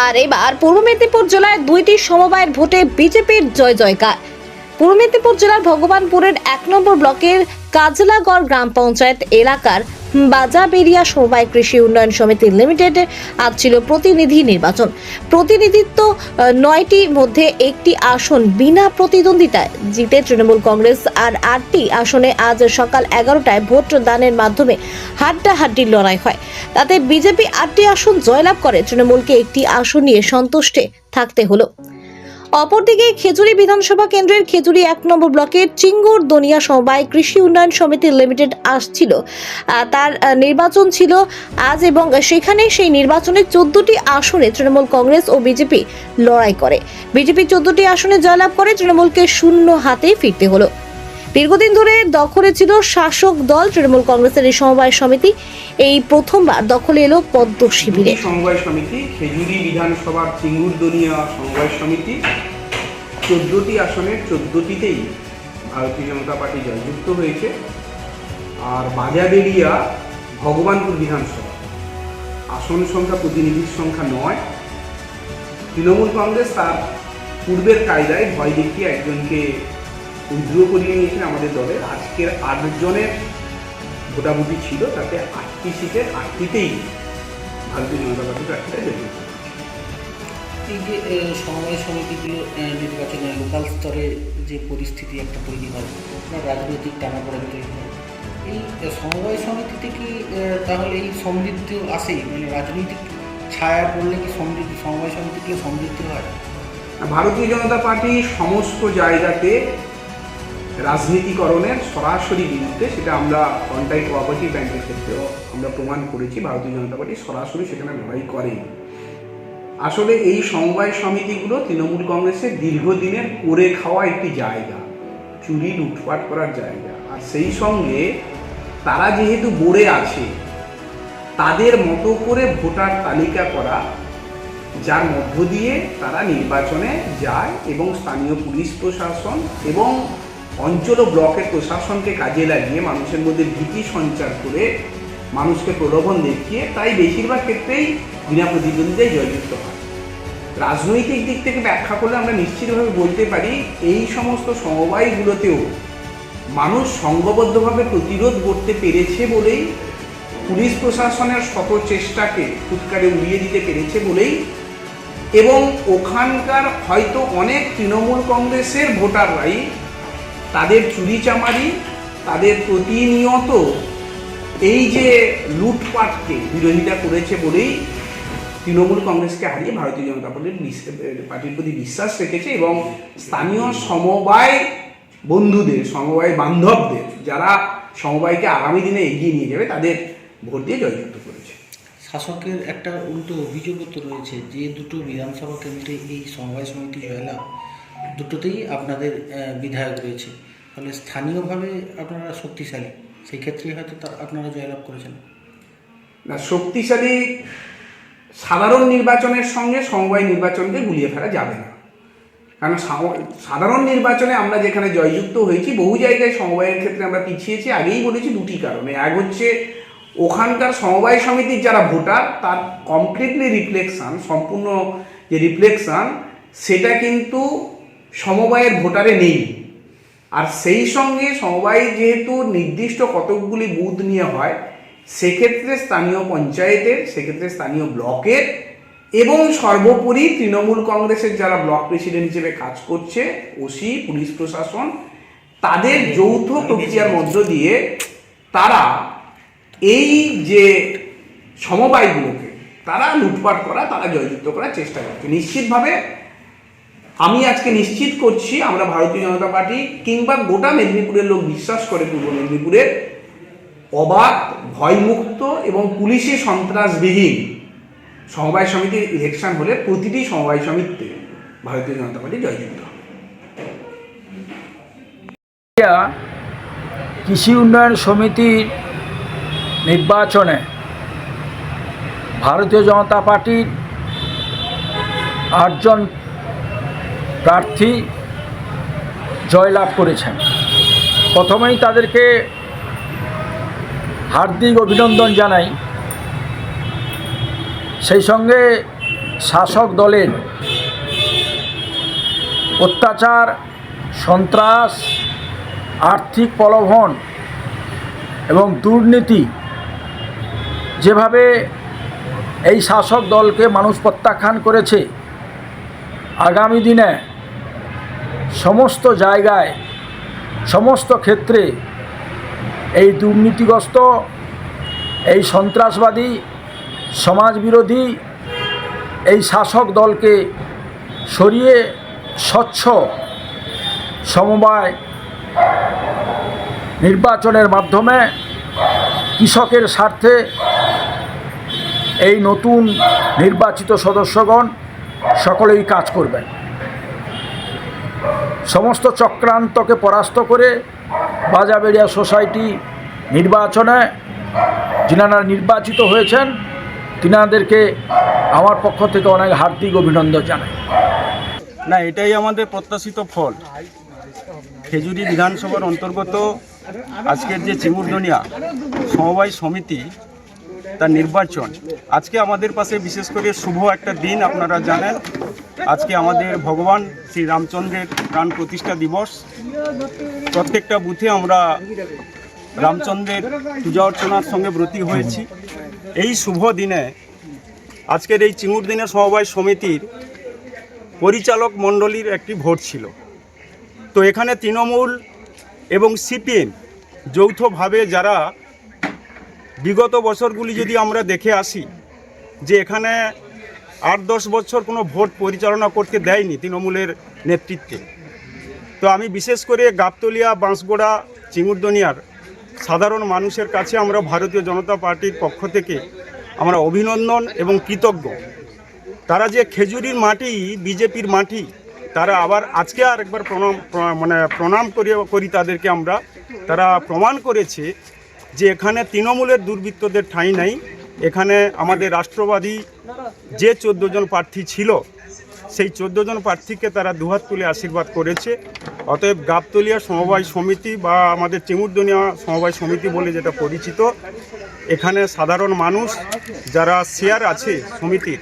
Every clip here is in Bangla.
আর এবার পূর্ব মেদিনীপুর জেলায় দুইটি সমবায়ের ভোটে বিজেপির জয় জয়কার। পূর্ব মেদিনীপুর জেলার ভগবানপুরের এক নম্বর ব্লকের কাজলাগড় গ্রাম পঞ্চায়েত এলাকার বাজাবেরিয়া সমবায় কৃষি উন্নয়ন সমিতি লিমিটেড আজ ছিল প্রতিনিধি নির্বাচন। প্রতিনিধিত্ব নয়টি মধ্যে একটি আসন বিনা প্রতিদ্বন্দ্বিতায় জিতে তৃণমূল কংগ্রেস আর আটটি আসনে আজ সকাল এগারোটায় ভোট দানের মাধ্যমে হাড্ডাহাড্ডির লড়াই হয়। তাতে বিজেপি আটটি আসন জয়লাভ করে, তৃণমূলকে একটি আসন নিয়ে সন্তুষ্টে থাকতে হলো। অপরদিকে খেজুরি বিধানসভা কেন্দ্রের খেজুরি এক নম্বর ব্লকের চিঙ্গুর দনিয়া সমবায় কৃষি উন্নয়ন সমিতি লিমিটেড আসছিল। তার নির্বাচন ছিল আজ এবং সেখানে সেই নির্বাচনে চোদ্দটি আসনে তৃণমূল কংগ্রেস ও বিজেপি লড়াই করে। বিজেপি চোদ্দটি আসনে জয়লাভ করে তৃণমূলকে শূন্য হাতে ফিরতে হলো। দীর্ঘদিন ধরে দখলে ছিল শাসক দল তৃণমূল কংগ্রেসের এই সমবায় সমিতি। এই প্রথমবার দখলে এলো পদ্ম শিবিরে। সমবায় সমিতি খেজুরি বিধানসভার চিঙ্গুরদনিয়া সমবায় সমিতি। চোদ্দটি আসনের চোদ্দোটিতেই ভারতীয় জনতা পার্টি জয়যুক্ত হয়েছে। আর বাজাবেরিয়া ভগবানপুর বিধানসভা। আসন সংখ্যা প্রতিনিধির সংখ্যা নয়। তৃণমূল কংগ্রেস তার পূর্বের কায়দায় ভয় দেখিয়ে একজনকে উইথড্র করিয়ে নিয়েছেন আমাদের দলের আজকের আটজনের ভোটাভুটি ছিল তাতে আটটি সিটের আটটিতেই ভারতীয় জনতা পার্টি প্রার্থীরা জয়যুক্ত হয়েছে। এই যে সমবায় সমিতিগুলো নির্বাচনে লোকাল স্তরে যে পরিস্থিতি একটা তৈরি হয় রাজনৈতিক টানাপোড়েন তৈরি হয় এই সমবায় সমিতিতে কি তাহলে এই সমৃদ্ধি আসেই মানে রাজনৈতিক ছায়া পড়লে কি সমৃদ্ধি সমবায় সমিতিগুলো সমৃদ্ধি হয়? ভারতীয় জনতা পার্টি সমস্ত জায়গাতে রাজনীতিকরণের সরাসরি বিরুদ্ধে সেটা আমরা কন্টাই কোঅপারেটিভ ব্যাংকের ক্ষেত্রেও আমরা প্রমাণ করেছি, ভারতীয় জনতা পার্টি সরাসরি সেখানে লড়াই করে আসলে এই সমবায় সমিতিগুলো তৃণমূল কংগ্রেসের দীর্ঘদিনের করে খাওয়া একটি জায়গা চুরি লুটপাট করার জায়গা। আর সেই সঙ্গে তারা যেহেতু বোর্ডে আছে, তাদের মতো করে ভোটার তালিকা করা, যার মধ্য দিয়ে তারা নির্বাচনে যায় এবং স্থানীয় পুলিশ প্রশাসন এবং অঞ্চল ও ব্লকের প্রশাসনকে কাজে লাগিয়ে মানুষের মধ্যে ভীতি সঞ্চার করে মানুষকে প্রলোভন দেখিয়ে তাই বেশিরভাগ ক্ষেত্রেই বিনা প্রতিদ্বন্দ্বিতায় জয়যুক্ত হয়। রাজনৈতিক দিক থেকে ব্যাখ্যা করলে আমরা নিশ্চিতভাবে বলতে পারি, এই সমস্ত সমবায়গুলোতেও মানুষ সংঘবদ্ধভাবে প্রতিরোধ করতে পেরেছে বলেই, পুলিশ প্রশাসনের শত চেষ্টাকে ফুৎকারে উড়িয়ে দিতে পেরেছে বলেই এবং ওখানকার হয়তো অনেক তৃণমূল কংগ্রেসের ভোটাররাই তাদের চুরিচামারি তাদের প্রতিনিয়ত এই যে লুটপাটকে বিরোধিতা করেছে বলেই তৃণমূল কংগ্রেসকে হারিয়ে ভারতীয় জনতা পার্টির পার্টির প্রতি বিশ্বাস রেখেছে এবং স্থানীয় সমবায় বন্ধুদের, সমবায় বান্ধবদের যারা সমবায়কে আগামী দিনে এগিয়ে নিয়ে যাবে, তাদের ভোট দিয়ে জয়যুক্ত করেছে। শাসকের একটা উল্টো অভিযোগও তো রয়েছে যে দুটো বিধানসভা কেন্দ্রে এই সমবায় সমিতি জয়লাভ দুটোতেই আপনাদের বিধায়ক রয়েছে। ফলে স্থানীয়ভাবে আপনারা শক্তিশালী, সেই ক্ষেত্রে হয়তো আপনারা জয়লাভ করেছেন। না, শক্তিশালী সাধারণ নির্বাচনের সঙ্গে সমবায় নির্বাচনকে গুলিয়ে ফেলা যাবে না। কারণ সাধারণ নির্বাচনে আমরা যেখানে জয়যুক্ত হয়েছি, বহু জায়গায় সমবায়ের ক্ষেত্রে আমরা পিছিয়েছি, আগেই বলেছি দুটি কারণে। এক হচ্ছে, ওখানকার সমবায় সমিতির যারা ভোটার, তার কমপ্লিটলি রিফ্লেকশন সম্পূর্ণ যে রিফ্লেকশন সেটা কিন্তু সমবায়ের ভোটারে নেই। আর সেই সঙ্গে সমবায় যেহেতু নির্দিষ্ট কতকগুলি বুথ নিয়ে হয় সেক্ষেত্রে স্থানীয় পঞ্চায়েতের সেক্ষেত্রে স্থানীয় ব্লকের এবং সর্বোপরি তৃণমূল কংগ্রেসের যারা ব্লক প্রেসিডেন্ট হিসেবে কাজ করছে ওসি পুলিশ প্রশাসন তাদের যৌথ প্রক্রিয়ার মধ্য দিয়ে তারা এই যে সমবায়গুলোকে তারা লুটপাট করা তারা জয়যুক্ত করার চেষ্টা করছে। নিশ্চিতভাবে আমি আজকে নিশ্চিত করছি আমরা ভারতীয় জনতা পার্টি কিংবা গোটা মেদিনীপুরের লোক বিশ্বাস করে পূর্ব মেদিনীপুরের অবাধ ভয়মুক্ত এবং পুলিশি সন্ত্রাসবিহীন সমবায় সমিতির ইলেকশন হলে প্রতিটি সমবায় সমিতিতে ভারতীয় জনতা পার্টি জয়যুক্ত কৃষি উন্নয়ন সমিতির নির্বাচনে ভারতীয় জনতা পার্টির আটজন প্রার্থী জয়লাভ করেছেন। প্রথমেই তাদেরকে হার্দিক অভিনন্দন জানাই। সেই সঙ্গে শাসক দলের অত্যাচার, সন্ত্রাস, আর্থিক প্রলোভন এবং দুর্নীতি যেভাবে এই শাসক দলকে মানুষ প্রত্যাখ্যান করেছে, আগামী দিনে সমস্ত জায়গায়, সমস্ত ক্ষেত্রে এই দুর্নীতিগ্রস্ত, এই সন্ত্রাসবাদী, সমাজবিরোধী, এই শাসক দলকে সরিয়ে স্বচ্ছ সমবায় নির্বাচনের মাধ্যমে কৃষকের স্বার্থে এই নতুন নির্বাচিত সদস্যগণ সকলেই কাজ করবেন। সমস্ত চক্রান্তকে পরাস্ত করে বাজাবেড়িয়া সোসাইটি নির্বাচনে যিনারা নির্বাচিত হয়েছেন, তিনাদেরকে আমার পক্ষ থেকে অনেক হার্দিক অভিনন্দন জানাই। না, এটাই আমাদের প্রত্যাশিত ফল। খেজুরি বিধানসভার অন্তর্গত আজকের যে চিমুরদনিয়া সমবায় সমিতি তার নির্বাচন। আজকে আমাদের পাশে বিশেষ করে শুভ একটা দিন আপনারা জানেন। আজকে আমাদের ভগবান শ্রী রামচন্দ্রের প্রাণ প্রতিষ্ঠা দিবস। প্রত্যেকটা বুথে আমরা রামচন্দ্রের পূজা অর্চনার সঙ্গে ব্রতী হয়েছি। এই শুভ দিনে আজকের এই চিমুর দিনের সমবায় সমিতির পরিচালক মণ্ডলীর একটি ভোট ছিল। তো এখানে তৃণমূল এবং সিপিএম যৌথভাবে যারা বিগত বছরগুলি যদি আমরা দেখে আসি, যে এখানে আট দশ বছর কোনো ভোট পরিচালনা করতে দেয়নি তৃণমূলের নেতৃত্বে। তো আমি বিশেষ করে গাবতলিয়া, বাঁশগোড়া চিঙুরদনিয়ার সাধারণ মানুষের কাছে আমরা ভারতীয় জনতা পার্টির পক্ষ থেকে আমরা অভিনন্দন এবং কৃতজ্ঞ। তারা যে খেজুরির মাটি, বিজেপির মাটি, তারা আবার আজকে আর একবার প্রণাম মানে প্রণাম করি করি তাদেরকে আমরা। তারা প্রমাণ করেছে যে এখানে তৃণমূলের দুর্বৃত্তদের ঠাঁই নাই, এখানে আমাদের রাষ্ট্রবাদী যে চোদ্দ জন প্রার্থী ছিল, সেই চোদ্দ জন প্রার্থীকে তারা দুহাত তুলে আশীর্বাদ করেছে। অতএব গাবতলিয়া সমবায় সমিতি বা আমাদের চেমুরদনিয়া সমবায় সমিতি বলে যেটা পরিচিত, এখানে সাধারণ মানুষ যারা শেয়ার আছে সমিতির,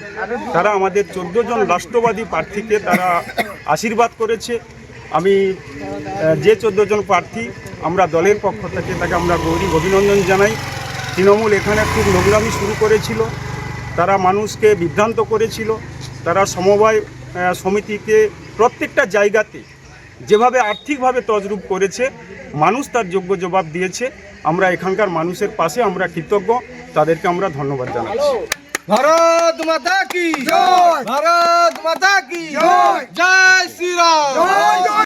তারা আমাদের চোদ্দ জন রাষ্ট্রবাদী প্রার্থীকে তারা আশীর্বাদ করেছে। আমি যে চোদ্দ জন প্রার্থী আমরা দলের পক্ষ থেকে তাকে আমরা গৌরী অভিনন্দন জানাই। তৃণমূল এখানে খুব নোংরামি শুরু করেছিল। তারা মানুষকে বিভ্রান্ত করেছিল। তারা সমবায় সমিতিকে প্রত্যেকটা জায়গাতে যেভাবে আর্থিকভাবে তজরূপ করেছে মানুষ তার যোগ্য জবাব দিয়েছে। আমরা এখানকার মানুষের পাশে আমরা কৃতজ্ঞ। তাদেরকে আমরা ধন্যবাদ জানাচ্ছি। ভারত মাতা কি জয়! ভারত মাতা কি জয়! জয়!